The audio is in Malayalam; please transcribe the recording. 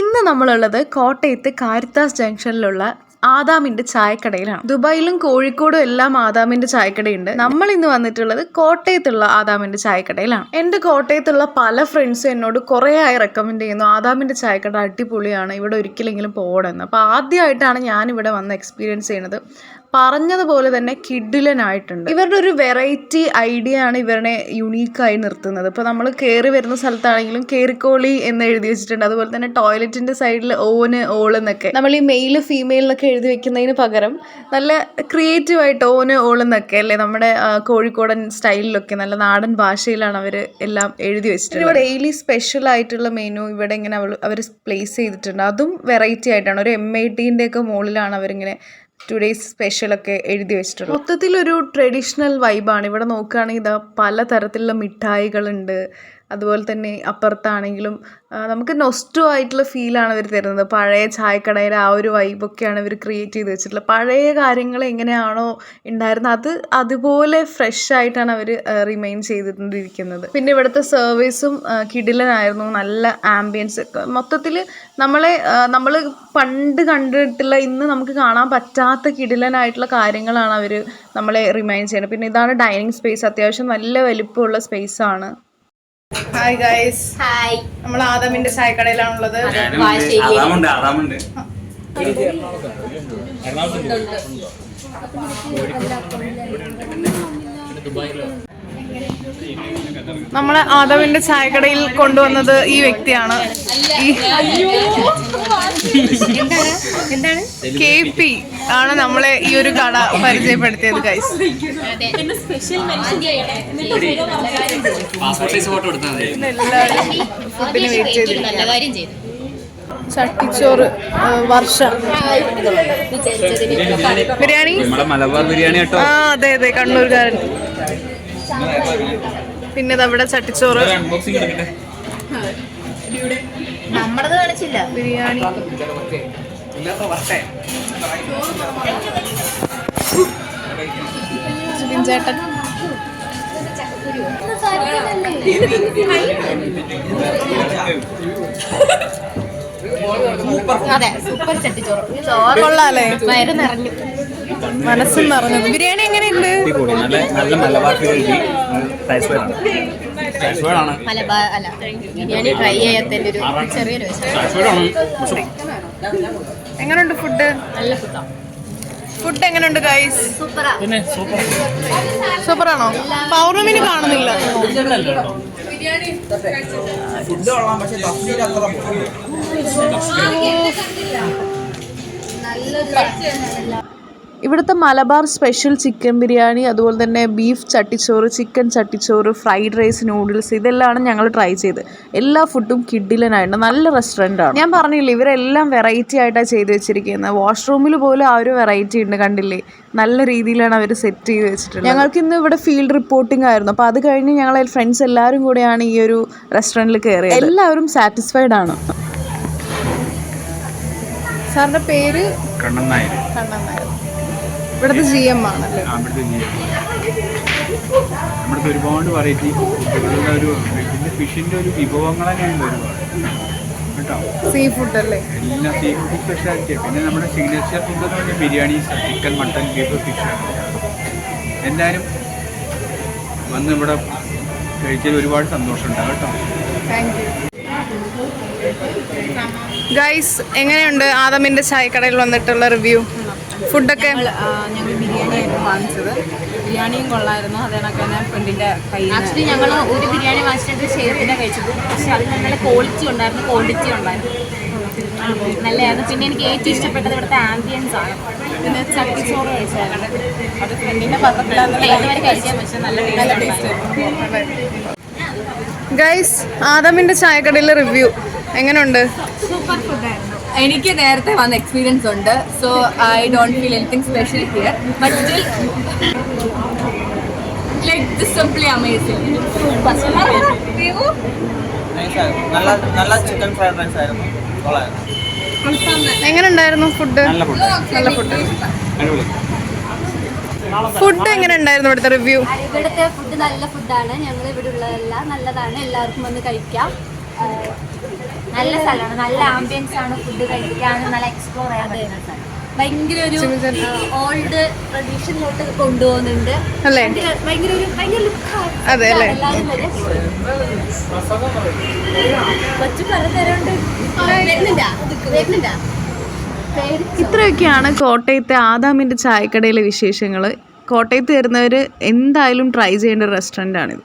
ഇന്ന് നമ്മളുള്ളത് കോട്ടയത്ത് കാരിത്താസ് ജംഗ്ഷനിലുള്ള ആദാമിന്റെ ചായക്കടയിലാണ്. ദുബായിലും കോഴിക്കോടും എല്ലാം ആദാമിന്റെ ചായക്കടയുണ്ട്. നമ്മൾ ഇന്ന് വന്നിട്ടുള്ളത് കോട്ടയത്തുള്ള ആദാമിന്റെ ചായക്കടയിലാണ്. എന്റെ കോട്ടയത്തുള്ള പല ഫ്രണ്ട്സും എന്നോട് കുറേ ആയി റെക്കമെൻഡ് ചെയ്യുന്നു ആദാമിന്റെ ചായക്കട അടിപൊളിയാണ് ഇവിടെ ഒരിക്കലെങ്കിലും പോകണമെന്ന് അപ്പോൾ ആദ്യമായിട്ടാണ് ഞാൻ ഇവിടെ വന്ന് എക്സ്പീരിയൻസ് ചെയ്യുന്നത്. പറഞ്ഞതുപോലെ തന്നെ കിഡിലനായിട്ടുണ്ട്. ഇവരുടെ ഒരു വെറൈറ്റി ഐഡിയ ആണ് ഇവരുടെ യുണീക്കായി നിർത്തുന്നത്. ഇപ്പോൾ നമ്മൾ കയറി വരുന്ന സ്ഥലത്താണെങ്കിലും കേറിക്കോളി എന്ന് എഴുതി വെച്ചിട്ടുണ്ട്. അതുപോലെ തന്നെ ടോയ്ലറ്റിന്റെ സൈഡിൽ ഓന് ഓൾ എന്നൊക്കെ. നമ്മൾ ഈ മെയിൽ എന്നൊക്കെ എഴുതി വെക്കുന്നതിന് പകരം നല്ല ക്രിയേറ്റീവായിട്ട് ഓന് ഓൾ എന്നൊക്കെ അല്ലേ നമ്മുടെ കോഴിക്കോടൻ സ്റ്റൈലിലൊക്കെ നല്ല നാടൻ ഭാഷയിലാണ് അവർ എല്ലാം എഴുതി വെച്ചിട്ടുള്ളത്. ഇവിടെ ഡെയിലി സ്പെഷ്യൽ ആയിട്ടുള്ള മെനു ഇവിടെ ഇങ്ങനെ അവർ പ്ലേസ് ചെയ്തിട്ടുണ്ട്. അതും വെറൈറ്റി ആയിട്ടാണ്. ഒരു എം ഐ ടീന്റെ ഒക്കെ മുകളിലാണ് അവരിങ്ങനെ ടുഡേയ്സ് സ്പെഷ്യലൊക്കെ എഴുതി വെച്ചിട്ടുള്ളത് മൊത്തത്തിലൊരു ട്രഡീഷണൽ വൈബാണ് ഇവിടെ നോക്കുകയാണെങ്കിൽ ഇതാ പലതരത്തിലുള്ള മിഠായികളുണ്ട്. അതുപോലെ തന്നെ അപ്പുറത്താണെങ്കിലും നമുക്ക് നൊസ്റ്റു ആയിട്ടുള്ള ഫീലാണ് അവർ തരുന്നത്. പഴയ ചായക്കടയിലെ ആ ഒരു വൈബൊക്കെയാണ് ഇവർ ക്രിയേറ്റ് ചെയ്ത് വെച്ചിട്ടുള്ളത്. പഴയ കാര്യങ്ങൾ എങ്ങനെയാണോ ഉണ്ടായിരുന്നത് അത് അതുപോലെ ഫ്രഷ് ആയിട്ടാണ് അവർ റിമെയിൻ ചെയ്തിരിക്കുന്നത് പിന്നെ ഇവിടുത്തെ സർവീസും കിടിലനായിരുന്നു. നല്ല ആംബിയൻസ് മൊത്തത്തിൽ നമ്മളെ നമ്മൾ പണ്ട് കണ്ടിട്ടുള്ള ഇന്ന് നമുക്ക് കാണാൻ പറ്റാത്ത കിടിലനായിട്ടുള്ള കാര്യങ്ങളാണ് അവർ നമ്മളെ റിമൈൻ ചെയ്യുന്നത്. പിന്നെ ഇതാണ് ഡൈനിങ് സ്പേസ് അത്യാവശ്യം നല്ല വലിപ്പമുള്ള സ്പേസ് ആണ്. ഹായ് ഗൈസ് ഹായ് നമ്മൾ ആദമിന്റെ ചായക്കടയിലാണുള്ളത്. അതാമുണ്ട് നമ്മളെ ആദവിന്റെ ചായക്കടയിൽ കൊണ്ടുവന്നത് ഈ വ്യക്തിയാണ്. കെ പി ആണ് നമ്മളെ ഈ ഒരു കട പരിചയപ്പെടുത്തിയത് ഗൈസ് ഫുഡിന് വെയിറ്റ് ചട്ടിച്ചോറ് വർഷ. ബിരിയാണി? മലബാർ ബിരിയാണി കേട്ടോ. ആ അതെ അതെ കണ്ണൂർകാരൻ. പിന്നെ നമ്മുടെ ചട്ടിച്ചോറ്. നമ്മളത് കാണിച്ചില്ല. ബിരിയാണി. സുബിൻ ചേട്ടൻ. അതെ സൂപ്പർ ചട്ടിച്ചോറ്. കൊള്ളാല്ലേ വയറ് നിറഞ്ഞു മനസ്സും നിറഞ്ഞത് ബിരിയാണി എങ്ങനെയുണ്ട്? നല്ല മലബാർ മലബാർ അല്ല ബിരിയാണി ട്രൈ ചെയ്യാത്തതിന്റെ ഒരു ചെറിയൊരു എങ്ങനെയുണ്ട് ഫുഡ് നല്ല ഫുഡാ ഫുഡ് എങ്ങനെയുണ്ട് ഗൈസ് സൂപ്പറാ പിന്നെ സൂപ്പർ സൂപ്പറാണോ പൗർണമിന് കാണുന്നില്ല ഇവിടുത്തെ മലബാർ സ്പെഷ്യൽ ചിക്കൻ ബിരിയാണി അതുപോലെ തന്നെ ബീഫ് ചട്ടിച്ചോറ് ചിക്കൻ ചട്ടിച്ചോറ് ഫ്രൈഡ് റൈസ് നൂഡിൽസ് ഇതെല്ലാം ഞങ്ങൾ ട്രൈ ചെയ്ത് എല്ലാ ഫുഡും കിഡിലനായിട്ട് നല്ല റെസ്റ്റോറന്റ് ആണ് ഞാൻ പറഞ്ഞില്ലേ ഇവരെല്ലാം വെറൈറ്റി ആയിട്ടാണ് ചെയ്ത് വെച്ചിരിക്കുന്നത്. വാഷ്റൂമിൽ പോലും ആ ഒരു വെറൈറ്റി ഉണ്ട് കണ്ടില്ലേ? നല്ല രീതിയിലാണ് അവർ സെറ്റ് ചെയ്ത് വെച്ചിട്ടുള്ളത്. ഞങ്ങൾക്ക് ഇന്ന് ഇവിടെ ഫീൽഡ് റിപ്പോർട്ടിംഗ് ആയിരുന്നു. അപ്പോൾ അത് കഴിഞ്ഞ് ഞങ്ങൾ ഫ്രണ്ട്സ് എല്ലാവരും കൂടെയാണ് ഈ ഒരു റെസ്റ്റോറന്റിൽ കയറിയത്. എല്ലാവരും സാറ്റിസ്ഫൈഡ് ആണ്. സാറിന്റെ പേര് കണ്ണൻ നായർ കണ്ണൻ നായർ ഇവിടുത്തെ ജി എം ആണല്ലേ അവിടുത്തെ നമ്മുടെ ഒരുപാട് വെറൈറ്റി ഫുഡുകളുടെ ഒരു പിന്നെ ഫിഷിന്റെ ഒരു വിഭവങ്ങൾ തന്നെയാണ് ഒരുപാട്. കേട്ടോ? സീ ഫുഡ് അല്ലേ? എല്ലാ സീ ഫുഡ് സ്പെഷ്യാലിറ്റി പിന്നെ നമ്മുടെ സിഗ്നേച്ചർ ഫുഡ് എന്ന് പറഞ്ഞാൽ biryani chicken mutton beef fish എല്ലാവരും വന്ന് ഇവിടെ കഴിച്ചതിൽ ഒരുപാട് സന്തോഷമുണ്ടാകും കേട്ടോ? താങ്ക് യു ഗൈസ് എങ്ങനെയുണ്ട് ആദമിന്റെ ചായക്കടയിൽ വന്നിട്ടുള്ള റിവ്യൂ ഫുഡൊക്കെ ഞങ്ങൾ ബിരിയാണി ബിരിയാണിയായിരുന്നു വാങ്ങിച്ചത്. ബിരിയാണിയും കൊള്ളായിരുന്നു. അത് കണക്ക് തന്നെ ഫ്രണ്ടിന്റെ കയ്യിൽ ആക്ച്വലി ഞങ്ങൾ ഒരു ബിരിയാണി വാങ്ങിച്ചിട്ട് ഷെയറിനെ കഴിച്ചത്. പക്ഷെ അതിന് നല്ല ക്വാളിറ്റി ഉണ്ടായിരുന്നു. ക്വാണ്ടിറ്റി ഉണ്ടായിരുന്നു. നല്ലതായിരുന്നു. പിന്നെ എനിക്ക് ഏറ്റവും ഇഷ്ടപ്പെട്ടത് ഇവിടുത്തെ ആംബിയൻസ് ആണ്. പിന്നെ ചട്ടിച്ചോറ് കഴിച്ചായിരുന്നു. അത് ഫ്രണ്ടിന്റെ പത്രത്തിലാണ് ഏതുവരെ കഴിക്കാൻ പക്ഷെ നല്ല ടേസ്റ്റ് ഗൈസ് ആദമിന്റെ ചായക്കടയിലെ റിവ്യൂ എങ്ങനെയുണ്ട് സൂപ്പർ ഫുഡായിരുന്നു എനിക്ക് നേരത്തെ വന്ന എക്സ്പീരിയൻസ് ഉണ്ട്. So I don't feel anything special here but still like this simply amazing നല്ല നല്ല ചിക്കൻ ഫ്രൈഡ് റൈസ് ആയിരുന്നു. എങ്ങനെ ഉണ്ടായിരുന്നു ഫുഡ് നല്ല ഫുഡ് നല്ല ഫുഡ് അടിപൊളി. ഫുഡ് എങ്ങനെ ഉണ്ടായിരുന്നു ഇവിടുത്തെ റിവ്യൂ ഇവിടുത്തെ ഫുഡ് നല്ല ഫുഡാണ് ഞങ്ങൾ ഇവിടെ ഉള്ളതെല്ലാം നല്ലതാണ്. എല്ലാവർക്കും വന്ന് കഴിക്കാം. നല്ല സ്ഥലമാണ്. നല്ല ആംബിയൻസ് ആണ് ഫുഡ് കഴിക്കാനും നല്ല എക്സ്പ്ലോർ ചെയ്യാൻ പറ്റുന്ന സ്ഥലം. ഭയങ്കര ഒരു ഓൾഡ് ട്രഡീഷനിലോട്ട് കൊണ്ടുപോകുന്നുണ്ട്. അല്ലേ? ഭയങ്കര ഒരു ഭയങ്കര ലുക്കാണ് എല്ലാവരും വരും. കൊച്ചു പലതരമുണ്ട് വരുന്നുണ്ടാ. വരുന്നുണ്ടാ. ഇത്രയൊക്കെയാണ് കോട്ടയത്തെ ആദാമിന്റെ ചായക്കടയിലെ വിശേഷങ്ങൾ കോട്ടയത്ത് വരുന്നവർ എന്തായാലും ട്രൈ ചെയ്യേണ്ട റെസ്റ്റോറന്റ് ആണിത്.